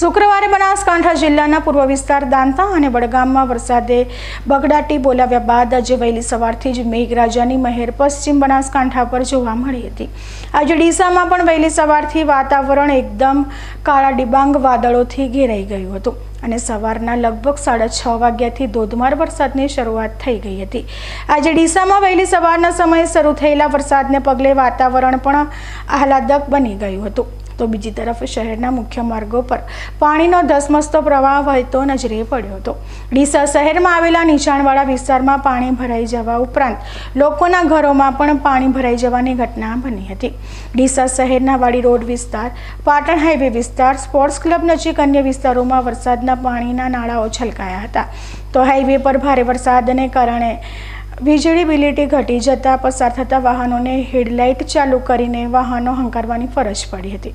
શુક્રવારે બનાસકાંઠા જિલ્લાના પૂર્વ વિસ્તાર દાંતા અને વડગામમાં વરસાદે બગડાટી બોલાવ્યા બાદ આજે વહેલી સવારથી જ મેઘરાજાની મહેર પશ્ચિમ બનાસકાંઠા પર જોવા મળી હતી. આજે ડીસામાં પણ વહેલી સવારથી વાતાવરણ એકદમ કાળા ડિબાંગ વાદળોથી ઘેરાઈ ગયું હતું અને સવારના લગભગ સાડા છ વાગ્યાથી ધોધમાર વરસાદની શરૂઆત થઈ ગઈ હતી. આજે ડીસામાં વહેલી સવારના સમયે શરૂ થયેલા વરસાદને પગલે વાતાવરણ પણ આહલાદક બની ગયું હતું. તો બીજી તરફ શહેરના મુખ્ય માર્ગો પર પાણીનો ધસમસતો પ્રવાહ વહેતો નજરે પડ્યો હતો. ડીસા શહેરમાં આવેલા નીચાણવાળા વિસ્તારમાં પાણી ભરાઈ જવા ઉપરાંત લોકોના ઘરોમાં પણ પાણી ભરાઈ જવાની ઘટના બની હતી. ડીસા શહેરના વાડી રોડ વિસ્તાર, પાટણ હાઈવે વિસ્તાર, સ્પોર્ટ્સ ક્લબ નજીક અન્ય વિસ્તારોમાં વરસાદના પાણીના નાળાઓ છલકાયા હતા. તો હાઈવે પર ભારે વરસાદને કારણે વીજળી બિલિટી ઘટી જતાં પસાર થતા વાહનોને હેડલાઇટ ચાલુ કરીને વાહનો હંકારવાની ફરજ પડી હતી.